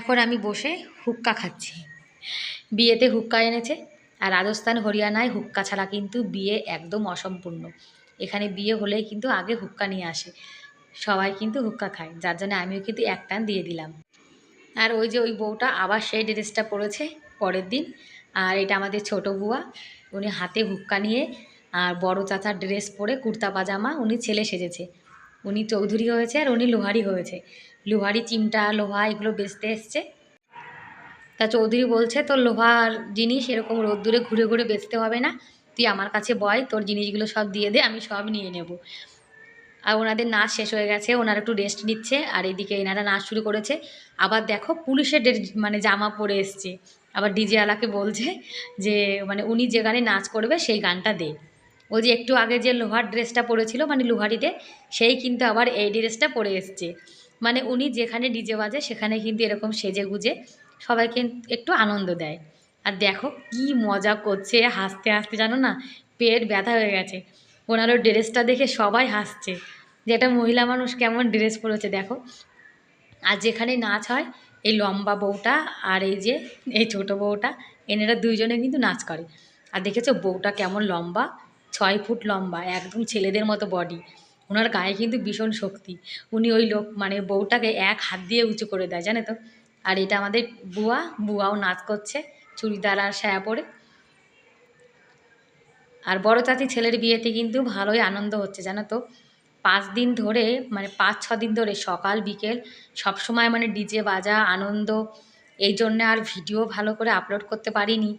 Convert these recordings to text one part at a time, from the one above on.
এখন আমি বসে হুক্কা খাচ্ছি। বিয়েতে হুক্কা এনেছে, আর রাজস্থান, হরিয়ানায় হুক্কা ছাড়া কিন্তু বিয়ে একদম অসম্পূর্ণ। এখানে বিয়ে হলেই কিন্তু আগে হুক্কা নিয়ে আসে। সবাই কিন্তু হুক্কা খায়, যার জন্য আমিও কিন্তু এক টান দিয়ে দিলাম। আর ওই যে ওই বউটা আবার সেই ড্রেসটা পরেছে পরের দিন, আর এটা আমাদের ছোট বুয়া। উনি হাতে হুক্কা নিয়ে, আর বড় চাচার ড্রেস পরে কুর্তা পাজামা উনি ছেলে সেজেছে। উনি চৌধুরী হয়েছে আর উনি লোহারি হয়েছে। লোহারি চিমটা, লোহা এগুলো বেচতে এসছে। তা চৌধুরী বলছে, তোর লোহার জিনিস এরকম রোদ্দুরে ঘুরে ঘুরে বেচতে হবে না। তুই আমার কাছে বয়, তোর জিনিসগুলো সব দিয়ে দে, আমি সব নিয়ে নেব। আর ওনাদের নাচ শেষ হয়ে গেছে, ওনারা একটু রেস্ট নিচ্ছে, আর এদিকে এনারা নাচ শুরু করেছে। আবার দেখো পুলিশের মানে জামা পরে এসছে। আবার ডিজে আলাকে বলছে যে মানে উনি যে গানে নাচ করবে, সেই গানটা দে। ও যে একটু আগে যে লোহার ড্রেসটা পরেছিল মানে লোহারিতে, সেই কিন্তু আবার এই ড্রেসটা পরে এসছে। মানে উনি যেখানে ডিজে বাজে, সেখানে কিন্তু এরকম সেজে গুজে সবাইকে একটু আনন্দ দেয়। আর দেখো কি মজা করছে, হাসতে হাসতে জানো না পেট ব্যথা হয়ে গেছে। ওনারও ড্রেসটা দেখে সবাই হাসছে যে একটা মহিলা মানুষ কেমন ড্রেস পরেছে, দেখো। আর যেখানে নাচ হয়, এই লম্বা বউটা আর এই যে, এই ছোট বউটা, এনারা দুইজনে কিন্তু নাচ করে। আর দেখেছ বউটা কেমন লম্বা, ছয় ফুট লম্বা, একদম ছেলেদের মতো বডি ওনার গায়ে কিন্তু ভীষণ শক্তি। উনি ওই লোক মানে বউটাকে এক হাত দিয়ে উঁচু করে দেয়, জানে তো? আর এটা আমাদের বুয়া, বুয়াও নাচ করছে, চুড়িদার আর সায়া পরে। আর বড় চাচি ছেলের বিয়েতে কিন্তু ভালোই আনন্দ হচ্ছে, জানো তো? পাঁচ দিন ধরে মানে পাঁচ, ছ দিন ধরে, সকাল, বিকেল, সব সময় মানে ডিজে বাজা, আনন্দ। এই জন্যে আর ভিডিও ভালো করে আপলোড করতে পারিনি।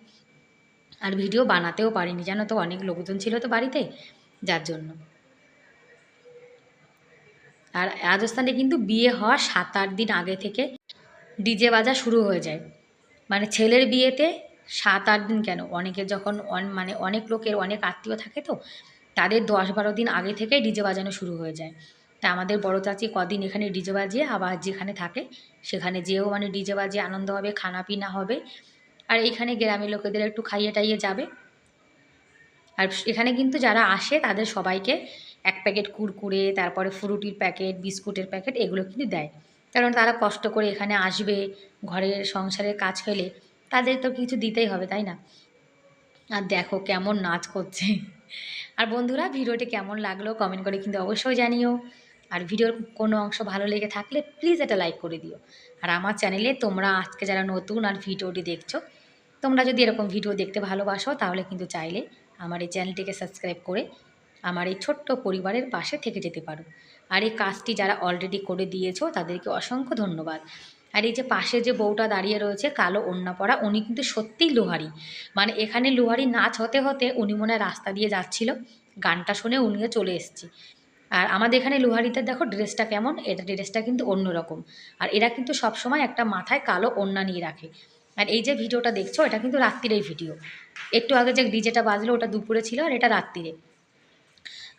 আর ভিডিও বানাতেও পারিনি, জানো তো? অনেক লোকজন ছিল তো বাড়িতে, যার জন্য। আর রাজস্থানে কিন্তু বিয়ে হওয়ার সাত আট দিন আগে থেকে ডিজে বাজা শুরু হয়ে যায়। মানে ছেলের বিয়েতে সাত আট দিন কেন? অনেকের যখন অন- মানে অনেক লোকের অনেক আত্মীয় থাকে তো, তাদের দশ বারো দিন আগে থেকেই ডিজে বাজানো শুরু হয়ে যায়। তা আমাদের বড় চাচি কদিন এখানে ডিজে বাজিয়ে আবার যেখানে থাকে, সেখানে যেও মানে ডিজে বাজিয়ে আনন্দ হবে খানা পিনা হবে। আর এইখানে গ্রামের লোকেদের একটু খাইয়ে টাইয়ে যাবে। আর এখানে কিন্তু যারা আসে তাদের সবাইকে এক প্যাকেট কুরকুরে, তারপরে ফ্রুটির প্যাকেট, বিস্কুটের প্যাকেট, এগুলো কিন্তু দেয়। কারণ তারা কষ্ট করে এখানে আসবে ঘরের সংসারের কাজ ফেলে, তাদের তো কিছু দিতেই হবে, তাই না? আর দেখো কেমন নাচ করছে। আর বন্ধুরা, ভিডিওটি কেমন লাগল কমেন্ট করে কিন্তু অবশ্যই জানিও। আর ভিডিওর কোনো অংশ ভালো লেগে থাকলে প্লিজ এটা লাইক করে দিও। আর আমার চ্যানেলে তোমরা আজকে যারা নতুন আর ভিডিওটি দেখছ, তোমরা যদি এরকম ভিডিও দেখতে ভালোবাসো, তাহলে কিন্তু চাইলে আমার এই চ্যানেলটিকে সাবস্ক্রাইব করে আমার এই ছোট্ট পরিবারের পাশে থেকে যেতে পারো। আর এই কাজটি যারা অলরেডি করে দিয়েছ, তাদেরকে অসংখ্য ধন্যবাদ। আর এই যে পাশে যে বউটা দাঁড়িয়ে রয়েছে, কালো ওন্না পরা, উনি কিন্তু সত্যিই লোহারি। মানে এখানে লোহারি নাচ হতে হতে উনি মনে রাস্তা দিয়ে যাচ্ছিল। গানটা শুনে উনিও চলে এসেছি। আর আমাদের এখানে লোহারিতে দেখো ড্রেসটা কেমন, এটা ড্রেসটা কিন্তু অন্যরকম। আর এরা কিন্তু সবসময় একটা মাথায় কালো ওন্না নিয়ে রাখে। আর এই যে ভিডিওটা দেখছ, এটা কিন্তু রাত্রিরেই ভিডিও। একটু আগে যে ডিজেটা বাজলো, ওটা দুপুরে ছিল, আর এটা রাত্রিরে।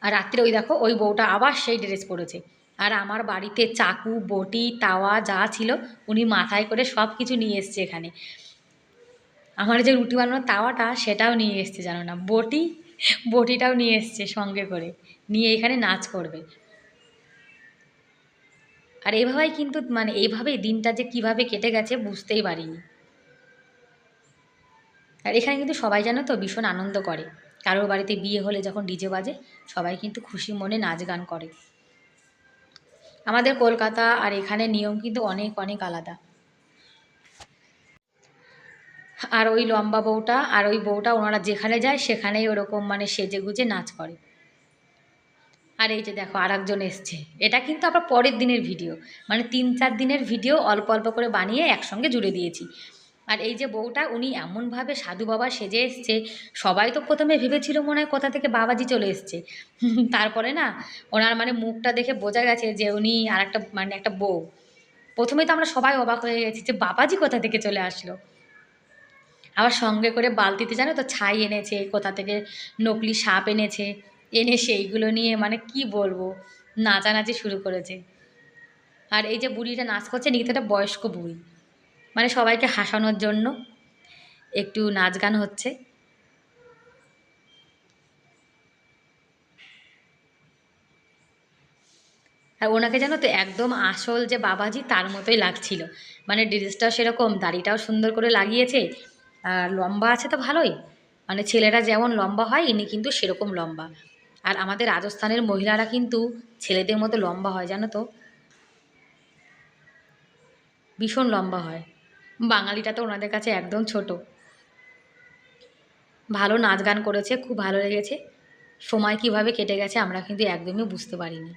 আর রাত্রে ওই দেখো, ওই বউটা আবার সেই ড্রেস পরেছে। আর আমার বাড়িতে চাকু, বটি, তাওয়া যা ছিল, উনি মাথায় করে সব কিছু নিয়ে এসছে এখানে। আমার যে রুটি বানানোর তাওয়াটা, সেটাও নিয়ে এসছে, জানো না? বটি, বটিটাও নিয়ে এসছে সঙ্গে করে। নিয়ে এখানে নাচ করবে। আর এভাবেই কিন্তু মানে এইভাবেই দিনটা যে কীভাবে কেটে গেছে বুঝতেই পারিনি। আর এখানে কিন্তু সবাই জানো তো ভীষণ আনন্দ করে। কারোর বাড়িতে বিয়ে হলে যখন ডিজে বাজে, সবাই কিন্তু খুশি মনে নাচ গান করে। আমাদের কলকাতা আর এখানে নিয়ম কিন্তু অনেক অনেক আলাদা। আর ওই লম্বা বউটা, আর ওই বউটা ওনারা যেখানে যায়, সেখানেই ওরকম মানে সেজে গুজে নাচ করে। আর এই যে দেখো আর একজন এসছে। এটা কিন্তু আবার পরের দিনের ভিডিও। মানে তিন, চার দিনের ভিডিও অল্প অল্প করে বানিয়ে একসঙ্গে জুড়ে দিয়েছি। আর এই যে বউটা উনি এমনভাবে সাধু বাবা সেজে এসছে, সবাই তো প্রথমে ভেবেছিল মনে হয় কোথা থেকে বাবাজি চলে এসছে। তারপরে না ওনার মানে মুখটা দেখে বোঝা গেছে যে উনি আর একটা মানে একটা বউ। প্রথমে তো আমরা সবাই অবাক হয়ে গেছি যে বাবাজি কোথা থেকে চলে আসলো। আবার সঙ্গে করে বালতিতে জানো তো ছাই এনেছে, কোথা থেকে নকলি সাপ এনেছে, এনে সেইগুলো নিয়ে মানে কি বলব, নাচানাচি শুরু করেছে। আর এই যে বুড়িটা নাচ করছে একটা বয়স্ক বুড়ি। মানে সবাইকে হাসানোর জন্য একটু নাচ গান হচ্ছে। আর ওনাকে জানো তো একদম আসল যে বাবাজি তার মতোই লাগছিল। মানে ড্রেসটাও সেরকম, দাড়িটাও সুন্দর করে লাগিয়েছে। আর লম্বা আছে তো ভালোই। মানে ছেলেরা যেমন লম্বা হয়, ইনি কিন্তু সেরকম লম্বা। আর আমাদের রাজস্থানের মহিলারা কিন্তু ছেলেদের মতো লম্বা হয়, জানো তো? ভীষণ লম্বা হয়। বাঙালিটা তো ওনাদের কাছে একদম ছোট। ভালো নাচ গান করেছে, খুব ভালো লেগেছে। সময় কীভাবে কেটে গেছে আমরা কিন্তু একদমই বুঝতে পারিনি।